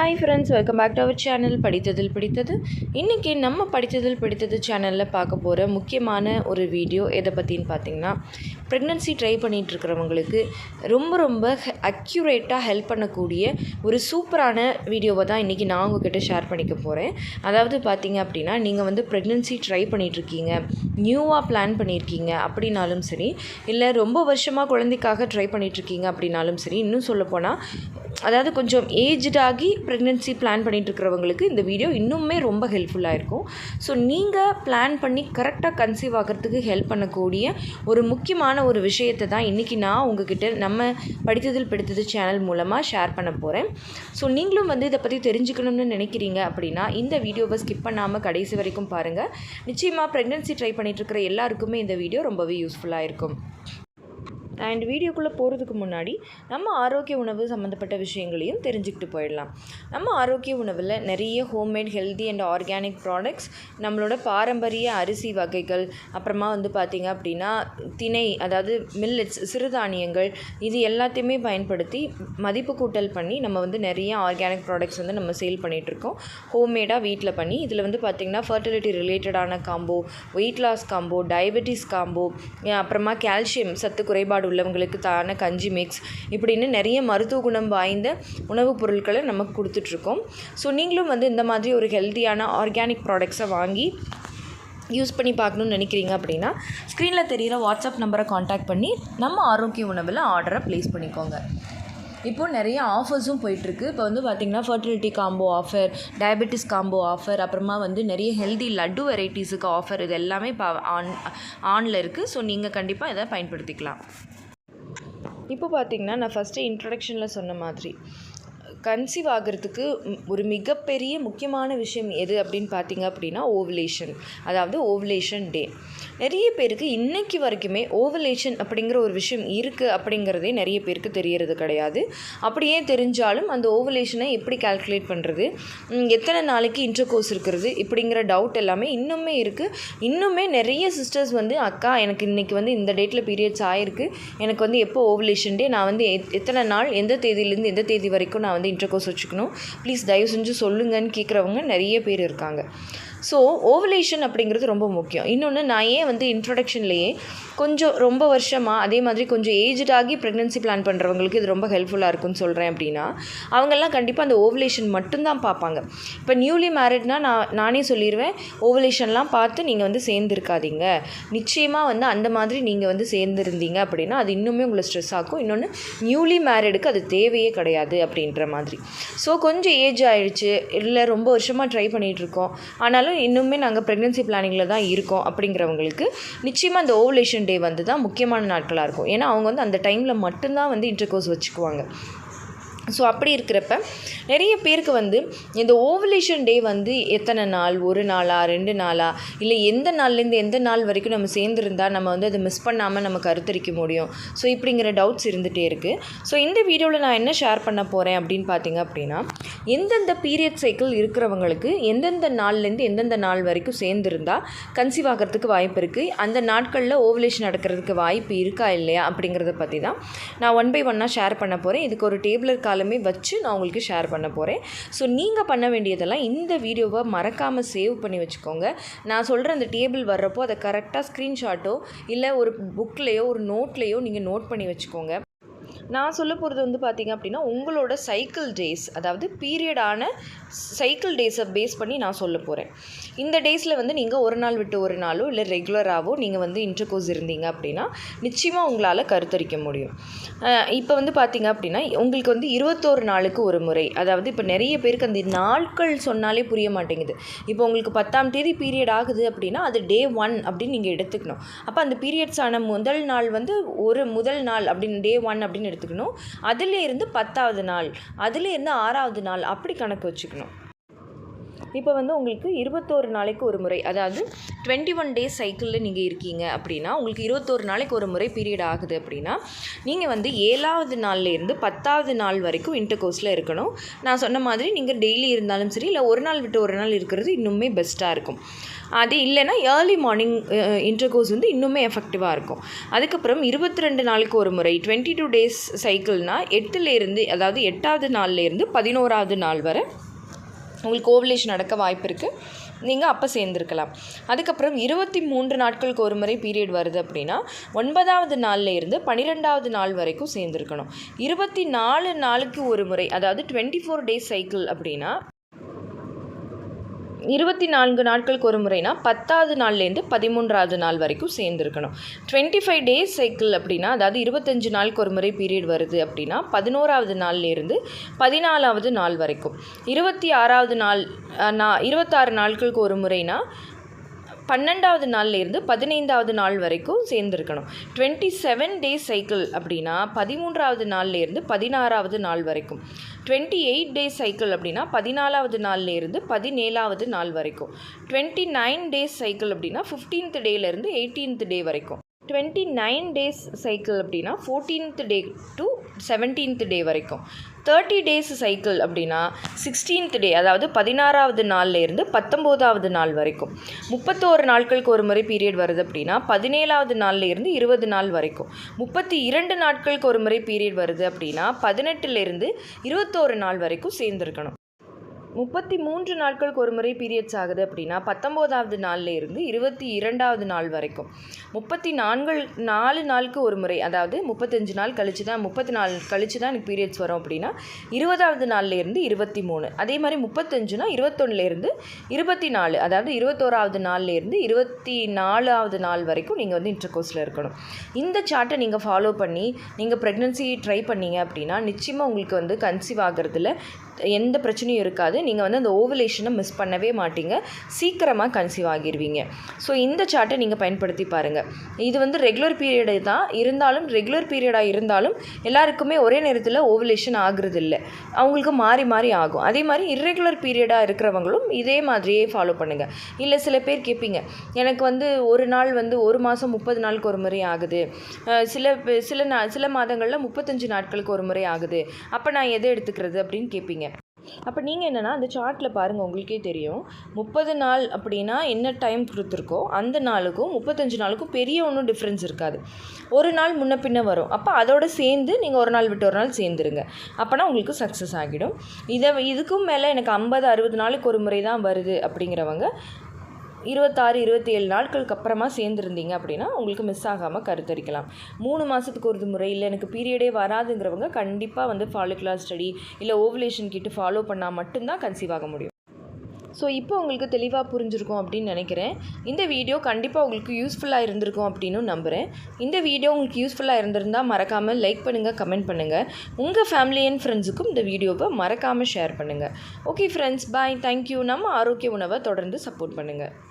Hi friends welcome back to our channel படித்ததில் பிடித்தது. இன்றைக்கி நம்ம படித்ததில் பிடித்தது சேனலில் பார்க்க போகிற முக்கியமான ஒரு வீடியோ எதை பற்றின்னு பார்த்தீங்கன்னா ப்ரெக்னென்சி ட்ரை பண்ணிகிட்டு இருக்கிறவங்களுக்கு ரொம்ப ரொம்ப அக்யூரேட்டாக ஹெல்ப் பண்ணக்கூடிய ஒரு சூப்பரான வீடியோவை தான் இன்றைக்கி நான் உங்ககிட்ட ஷேர் பண்ணிக்க போகிறேன் அதாவது பார்த்தீங்க அப்படின்னா நீங்கள் வந்து ப்ரெக்னென்சி ட்ரை பண்ணிகிட்ருக்கீங்க நியூவாக பிளான் பண்ணியிருக்கீங்க அப்படின்னாலும் சரி இல்லை ரொம்ப வருஷமாக குழந்தைக்காக ட்ரை பண்ணிகிட்ருக்கீங்க அப்படின்னாலும் சரி இன்னும் சொல்லப்போனால் அதாவது கொஞ்சம் ஏஜ்டாகி ப்ரெக்னென்சி பிளான் பண்ணிகிட்ருக்கிறவங்களுக்கு இந்த வீடியோ இன்னுமே ரொம்ப ஹெல்ப்ஃபுல்லாக இருக்கும். ஸோ நீங்கள் பிளான் பண்ணி கரெக்டாக கன்சீவ் ஆகிறதுக்கு ஹெல்ப் பண்ணக்கூடிய ஒரு முக்கியமான ஒரு விஷயத்தை தான் இன்றைக்கி நான் உங்ககிட்ட நம்ம படித்ததில் படித்தது சேனல் மூலமாக ஷேர் பண்ண போகிறேன் ஸோ நீங்களும் வந்து இதை பற்றி தெரிஞ்சுக்கணும்னு நினைக்கிறீங்க அப்படின்னா இந்த வீடியோவை ஸ்கிப் பண்ணாமல் கடைசி வரைக்கும் பாருங்கள் நிச்சயமாக ப்ரெக்னென்சி ட்ரை பண்ணிகிட்ருக்கிற எல்லாருக்குமே இந்த வீடியோ ரொம்பவே யூஸ்ஃபுல்லாக இருக்கும். அண்ட் வீடியோக்குள்ளே போகிறதுக்கு முன்னாடி நம்ம ஆரோக்கிய உணவு சம்மந்தப்பட்ட விஷயங்களையும் தெரிஞ்சுக்கிட்டு போயிடலாம். நம்ம ஆரோக்கிய உணவில் நிறைய homemade healthy and organic products நம்மளோட பாரம்பரிய அரிசி வகைகள் அப்புறமா வந்து பார்த்திங்க அப்படின்னா திணை அதாவது மில்லட்ஸ் சிறுதானியங்கள் இது எல்லாத்தையுமே பயன்படுத்தி மதிப்பு கூட்டல் பண்ணி நம்ம வந்து நிறைய ஆர்கானிக் ப்ராடக்ட்ஸ் வந்து நம்ம சேல் பண்ணிகிட்ருக்கோம் ஹோம்மேடாக வீட்டில் பண்ணி இதில் வந்து பார்த்திங்கன்னா ஃபர்டிலிட்டி ரிலேட்டடான combo weight loss combo diabetes combo அப்புறமா கால்சியம் சத்து குறைபாடு உள்ளவங்களுக்கு தான கஞ்சி மிக்ஸ் இப்படின்னு நிறைய மருத்துவ குணம் வாய்ந்த உணவுப் பொருட்களை நமக்கு கொடுத்துட்ருக்கோம். ஸோ நீங்களும் வந்து இந்த மாதிரி ஒரு ஹெல்த்தியான ஆர்கானிக் ப்ராடக்ட்ஸை வாங்கி யூஸ் பண்ணி பார்க்கணுன்னு நினைக்கிறீங்க அப்படின்னா ஸ்க்ரீனில் தெரிகிற வாட்ஸ்அப் நம்பரை காண்டாக்ட் பண்ணி நம்ம ஆரோக்கிய உணவில் ஆர்டரை ப்ளேஸ் பண்ணிக்கோங்க. இப்போது நிறைய ஆஃபர்ஸும் போயிட்டுருக்கு இப்போ வந்து பார்த்திங்கன்னா fertility combo offer diabetes combo offer அப்புறமா வந்து நிறைய ஹெல்தி லட்டு வெரைட்டிஸுக்கு ஆஃபர் இது எல்லாமே இப்போ ஆன் ஆனில் இருக்குது ஸோ நீங்கள் கண்டிப்பாக இதை பயன்படுத்திக்கலாம். இப்போ பார்த்தீங்கன்னா நான் ஃபஸ்ட்டு இன்ட்ரடக்ஷனில் சொன்ன மாதிரி கன்சீவ் ஆகிறதுக்கு ஒரு மிகப்பெரிய முக்கியமான விஷயம் எது அப்படின்னு பார்த்தீங்க அப்படின்னா ஓவலேஷன் அதாவது ஓவலேஷன் டே நிறைய பேருக்கு இன்றைக்கி வரைக்குமே ஓவலேஷன் அப்படிங்கிற ஒரு விஷயம் இருக்குது அப்படிங்கிறதே நிறைய பேருக்கு தெரியறது கிடையாது. அப்படியே தெரிஞ்சாலும் அந்த ஓவலேஷனை எப்படி கால்குலேட் பண்ணுறது எத்தனை நாளைக்கு இன்டர்கோர்ஸ் இருக்கிறது? இப்படிங்கிற டவுட் எல்லாமே இன்னுமே இருக்குது இன்னுமே நிறைய சிஸ்டர்ஸ் வந்து அக்கா எனக்கு இன்றைக்கி வந்து இந்த டேட்டில் பீரியட்ஸ் ஆகிருக்கு எனக்கு வந்து எப்போ ஓவலேஷன் டே நான் வந்து எத்தனை நாள்? எந்த தேதியிலேருந்து எந்த தேதி வரைக்கும் நான் வந்து இன்டர்கோர்ஸ் வச்சுக்கணும். ப்ளீஸ் தயவு செஞ்சு சொல்லுங்கன்னு கேட்குறவங்க நிறைய பேர் இருக்காங்க. ஸோ ஓவலேஷன் அப்படிங்கிறது ரொம்ப முக்கியம். இன்னொன்று நான் ஏன் வந்து இன்ட்ரொடக்ஷன்லேயே கொஞ்சம் ரொம்ப வருஷமாக அதே மாதிரி கொஞ்சம் ஏஜ்டாகி ப்ரெக்னென்சி பிளான் பண்ணுறவங்களுக்கு இது ரொம்ப ஹெல்ப்ஃபுல்லாக இருக்குன்னு சொல்கிறேன் அப்படின்னா அவங்கெல்லாம் கண்டிப்பாக அந்த ஓவலேஷன் மட்டும்தான் பார்ப்பாங்க. இப்போ நியூலி மேரிட்னா நான் நானே சொல்லிடுவேன் ஓவலேஷன்லாம் பார்த்து நீங்கள் வந்து சேர்ந்துருக்காதீங்க. நிச்சயமாக வந்து அந்த மாதிரி நீங்கள் வந்து சேர்ந்துருந்தீங்க அப்படின்னா அது இன்னுமே உங்களை ஸ்ட்ரெஸ் ஆகும் இன்னொன்று நியூலி மேரிடுக்கு அது தேவையே கிடையாது அப்படின்ற மாதிரி. ஸோ கொஞ்சம் ஏஜ் ஆகிடுச்சு இல்லை ரொம்ப வருஷமாக ட்ரை பண்ணிகிட்ருக்கோம் ஆனாலும் இன்னுமே நாங்கள் ப்ரெக்னென்சி பிளானிங்கில் தான் இருக்கோம் அப்படிங்கிறவங்களுக்கு நிச்சயமாக அந்த ஓவலேஷன் டே வந்து தான் முக்கியமான நாட்களாக இருக்கும். ஏன்னா அவங்க வந்து அந்த டைமில் மட்டும்தான் வந்து இன்டர்கோர்ஸ் வச்சுக்குவாங்க. ஸோ அப்படி இருக்கிறப்ப நிறைய பேருக்கு வந்து இந்த ஓவலேஷன் டே வந்து எத்தனை நாள்? ஒரு நாளா? ரெண்டு நாளா? இல்லை எந்த நாள்லேருந்து எந்த நாள் வரைக்கும் நம்ம சேர்ந்துருந்தால் நம்ம வந்து அதை மிஸ் பண்ணாமல் நம்ம கருத்தரிக்க முடியும்? ஸோ இப்படிங்கிற டவுட்ஸ் இருந்துகிட்டே இருக்குது ஸோ இந்த வீடியோவில் நான் என்ன ஷேர் பண்ண போகிறேன் அப்படின்னு பார்த்தீங்க அப்படின்னா எந்தெந்த பீரியட் சைக்கிள் இருக்கிறவங்களுக்கு எந்தெந்த நாள்லேருந்து எந்தெந்த நாள் வரைக்கும் சேர்ந்துருந்தால் கன்சீவ் ஆகிறதுக்கு வாய்ப்பு இருக்குது அந்த நாட்களில் ஓவலேஷன் நடக்கிறதுக்கு வாய்ப்பு இருக்கா இல்லையா அப்படிங்கிறத பற்றி தான் நான் ஒன் பை ஒன்னாக ஷேர் பண்ண போகிறேன் இதுக்கு ஒரு டேபிளர் காலமே வச்சு நான் உங்களுக்கு ஷேர் பண்ண போகிறேன் ஸோ நீங்கள் பண்ண வேண்டியதெல்லாம் இந்த வீடியோவை மறக்காமல் சேவ் பண்ணி வச்சுக்கோங்க. நான் சொல்கிற அந்த டேபிள் வர்றப்போ அதை கரெக்டாக ஸ்க்ரீன்ஷாட்டோ இல்லை ஒரு புக்லேயோ ஒரு நோட்லேயோ நீங்கள் நோட் பண்ணி வச்சுக்கோங்க. நான் சொல்ல போகிறது வந்து பார்த்திங்க அப்படின்னா உங்களோட சைக்கிள் டேஸ் அதாவது பீரியடான சைக்கிள் டேஸை பேஸ் பண்ணி நான் சொல்ல போகிறேன் இந்த டேஸில் வந்து நீங்கள் ஒரு நாள் விட்டு ஒரு நாளோ இல்லை ரெகுலராகவோ நீங்கள் வந்து இன்டர்கோர்ஸ் இருந்தீங்க அப்படின்னா நிச்சயமாக உங்களால் கருத்தரிக்க முடியும். இப்போ வந்து பார்த்திங்க அப்படின்னா உங்களுக்கு வந்து இருபத்தோரு நாளுக்கு ஒரு முறை அதாவது இப்போ நிறைய பேருக்கு அந்த நாட்கள் சொன்னாலே புரிய மாட்டேங்குது. இப்போ உங்களுக்கு பத்தாம் தேதி பீரியட் ஆகுது அப்படின்னா அது டே ஒன் அப்படின்னு நீங்கள் எடுத்துக்கணும். அப்போ அந்த பீரியட்ஸான முதல் நாள் வந்து ஒரு முதல் நாள் அப்படின்னு டே ஒன் அப்படின்னு எடுத்துக்கணும். அதிலேருந்து பத்தாவது நாள் அதிலேருந்து ஆறாவது நாள் அப்படி கணக்கு வச்சுக்கணும். இப்போ வந்து உங்களுக்கு இருபத்தோரு நாளைக்கு ஒரு முறை அதாவது டுவெண்ட்டி ஒன் டேஸ் சைக்கிளில் நீங்கள் இருக்கீங்க அப்படின்னா உங்களுக்கு இருபத்தோரு நாளைக்கு ஒரு முறை பீரியட் ஆகுது அப்படின்னா நீங்கள் வந்து ஏழாவது நாள்லேருந்து பத்தாவது நாள் வரைக்கும் இன்டர் கோர்ஸில் இருக்கணும். நான் சொன்ன மாதிரி நீங்கள் டெய்லி இருந்தாலும் சரி இல்லை ஒரு நாள் விட்டு ஒரு நாள் இருக்கிறது இன்னுமே பெஸ்ட்டாக இருக்கும். அது இல்லைன்னா ஏர்லி மார்னிங் இன்டர்கோர்ஸ் வந்து இன்னுமே எஃபெக்டிவாக இருக்கும். அதுக்கப்புறம் இருபத்தி ரெண்டு நாளுக்கு ஒரு முறை டுவெண்ட்டி டூ டேஸ் சைக்கிள்னால் எட்டுலேருந்து அதாவது எட்டாவது நாள்லேருந்து பதினோராவது நாள் வரை உங்களுக்கு ஓவலேஷன் நடக்க வாய்ப்பு இருக்குது நீங்கள் அப்போ சேர்ந்துருக்கலாம். அதுக்கப்புறம் இருபத்தி மூன்று நாட்களுக்கு ஒரு முறை பீரியட் வருது அப்படின்னா ஒன்பதாவது நாளில் இருந்து பன்னிரெண்டாவது நாள் வரைக்கும் சேர்ந்துருக்கணும். இருபத்தி நாலு நாளுக்கு ஒரு முறை அதாவது டுவெண்ட்டி ஃபோர் டேஸ் சைக்கிள் அப்படின்னா இருபத்தி நான்கு நாட்களுக்கு ஒரு முறைனா பத்தாவது நாள்லேருந்து பதிமூன்றாவது நாள் வரைக்கும் சேர்ந்துருக்கணும். டுவெண்ட்டி ஃபைவ் டேஸ் சைக்கிள் அப்படின்னா அதாவது இருபத்தஞ்சு நாளுக்கு ஒரு முறை பீரியட் வருது அப்படின்னா பதினோராவது நாள்லேருந்து பதினாலாவது நாள் வரைக்கும். இருபத்தி ஆறாவது நாள் நான் இருபத்தாறு நாட்களுக்கு ஒரு முறைனா பன்னெண்டாவது நாள்லேருந்து பதினைந்தாவது நாள் வரைக்கும் சேர்ந்துருக்கணும். டுவெண்ட்டி செவன் டேஸ் சைக்கிள் அப்படின்னா பதிமூன்றாவது நாள்லேருந்து பதினாறாவது நாள் வரைக்கும். டுவெண்ட்டி எயிட் டேஸ் சைக்கிள் அப்படின்னா பதினாலாவது நாள்லேருந்து பதினேழாவது நாள் வரைக்கும். டுவெண்ட்டி நைன் டேஸ் சைக்கிள் அப்படின்னா ஃபிஃப்டீன்த் டேலேருந்து எயிட்டீன்த் டே வரைக்கும். டுவெண்ட்டி நைன் டேஸ் சைக்கிள் அப்படின்னா fourteenth day to seventeenth day வரைக்கும். தேர்ட்டி டேஸ் சைக்கிள் அப்படின்னா சிக்ஸ்டீன்த் டே அதாவது பதினாறாவது நாள்லேருந்து பத்தொம்போதாவது நாள் வரைக்கும். முப்பத்தோரு நாட்களுக்கு ஒரு முறை பீரியட் வருது அப்படின்னா பதினேழாவது நாள்லேருந்து இருபது நாள் வரைக்கும். முப்பத்தி இரண்டு நாட்களுக்கு ஒரு முறை பீரியட் வருது அப்படின்னா பதினெட்டுலேருந்து இருபத்தோரு நாள் வரைக்கும் சேர்ந்துருக்கணும். முப்பத்தி மூன்று நாட்களுக்கு ஒரு முறை பீரியட்ஸ் ஆகுது அப்படின்னா பத்தொம்போதாவது நாளில் இருந்து இருபத்தி இரண்டாவது நாள் வரைக்கும். முப்பத்தி நான்கு நாலு நாளுக்கு ஒரு முறை அதாவது முப்பத்தஞ்சு நாள் கழிச்சு தான் முப்பத்தி நாலு கழிச்சு தான் எனக்கு பீரியட்ஸ் வரும் அப்படின்னா இருபதாவது நாள்லேருந்து இருபத்தி மூணு. அதே மாதிரி முப்பத்தஞ்சுனா இருபத்தொன்னுலேருந்து இருபத்தி நாலு அதாவது இருபத்தோராவது நாள்லேருந்து இருபத்தி நாலாவது நாள் வரைக்கும் நீங்கள் வந்து இன்டர் கோர்ஸில் இருக்கணும். இந்த சார்ட்டை நீங்கள் ஃபாலோ பண்ணி நீங்கள் ப்ரெக்னென்சி ட்ரை பண்ணீங்க அப்படின்னா நிச்சயமாக உங்களுக்கு வந்து கன்சீவ் ஆகிறதுல எந்த பிரச்சனையும் இருக்காது. நீங்கள் வந்து அந்த ஓவலேஷனை மிஸ் பண்ணவே மாட்டீங்க. சீக்கிரமாக கன்சீவ் ஆகிடுவீங்க ஸோ இந்த சார்ட்டை நீங்கள் பயன்படுத்தி பாருங்கள் இது வந்து ரெகுலர் பீரியடு தான். இருந்தாலும் ரெகுலர் பீரியடாக இருந்தாலும் எல்லாருக்குமே ஒரே நேரத்தில் ஓவலேஷன் ஆகுறது இல்லை அவங்களுக்கு மாறி மாறி ஆகும். அதே மாதிரி இர்ரெகுலர் பீரியடாக இருக்கிறவங்களும் இதே மாதிரியே ஃபாலோ பண்ணுங்கள் இல்லை சில பேர் கேட்பீங்க எனக்கு வந்து ஒரு நாள் வந்து ஒரு மாதம் முப்பது நாளுக்கு ஒரு முறை ஆகுது. சில சில நா சில மாதங்களில் முப்பத்தஞ்சு நாட்களுக்கு ஒரு முறை ஆகுது. அப்போ நான் எதை எடுத்துக்கிறது அப்படின்னு கேட்பீங்க அப்போ நீங்கள் என்னென்னா அந்த சார்ட்டில் பாருங்கள் உங்களுக்கே தெரியும். முப்பது நாள் அப்படின்னா என்ன டைம் கொடுத்துருக்கோ அந்த நாளுக்கும் முப்பத்தஞ்சு நாளுக்கும் பெரிய ஒன்றும் டிஃப்ரென்ஸ் இருக்காது. ஒரு நாள் முன்ன பின்ன வரும். அப்போ அதோட சேர்ந்து நீங்கள் ஒரு நாள் விட்டு ஒரு நாள் சேர்ந்துருங்க. அப்போனா உங்களுக்கு சக்ஸஸ் ஆகிடும். இதை இதுக்கும் மேலே எனக்கு ஐம்பது அறுபது நாளுக்கு ஒரு முறை தான் வருது அப்படிங்கிறவங்க இருபத்தாறு இருபத்தி ஏழு நாட்களுக்கு அப்புறமா சேர்ந்துருந்தீங்க அப்படின்னா உங்களுக்கு மிஸ் ஆகாமல் கருத்தரிக்கலாம். மூணு மாதத்துக்கு ஒரு முறை இல்லை எனக்கு பீரியடே வராதுங்கிறவங்க கண்டிப்பாக வந்து ஃபாலிகுலர் ஸ்டடி இல்லை ஓவலேஷன் கிட்ட ஃபாலோ பண்ணால் மட்டும்தான் கன்சீவ் ஆக முடியும். ஸோ இப்போ உங்களுக்கு தெளிவாக புரிஞ்சிருக்கும் அப்படின்னு நினைக்கிறேன். இந்த வீடியோ கண்டிப்பாக உங்களுக்கு யூஸ்ஃபுல்லாக இருந்திருக்கும் அப்படின்னு நம்புகிறேன் இந்த வீடியோ உங்களுக்கு யூஸ்ஃபுல்லாக இருந்திருந்தால் மறக்காமல் லைக் பண்ணுங்கள் கமெண்ட் பண்ணுங்கள் உங்கள் ஃபேமிலி அண்ட் ஃப்ரெண்ட்ஸுக்கும் இந்த வீடியோவை மறக்காமல் ஷேர் பண்ணுங்கள் ஓகே ஃப்ரெண்ட்ஸ் பாய் தேங்க்யூ நம்ம ஆரோக்கிய உணவை தொடர்ந்து சப்போர்ட் பண்ணுங்கள்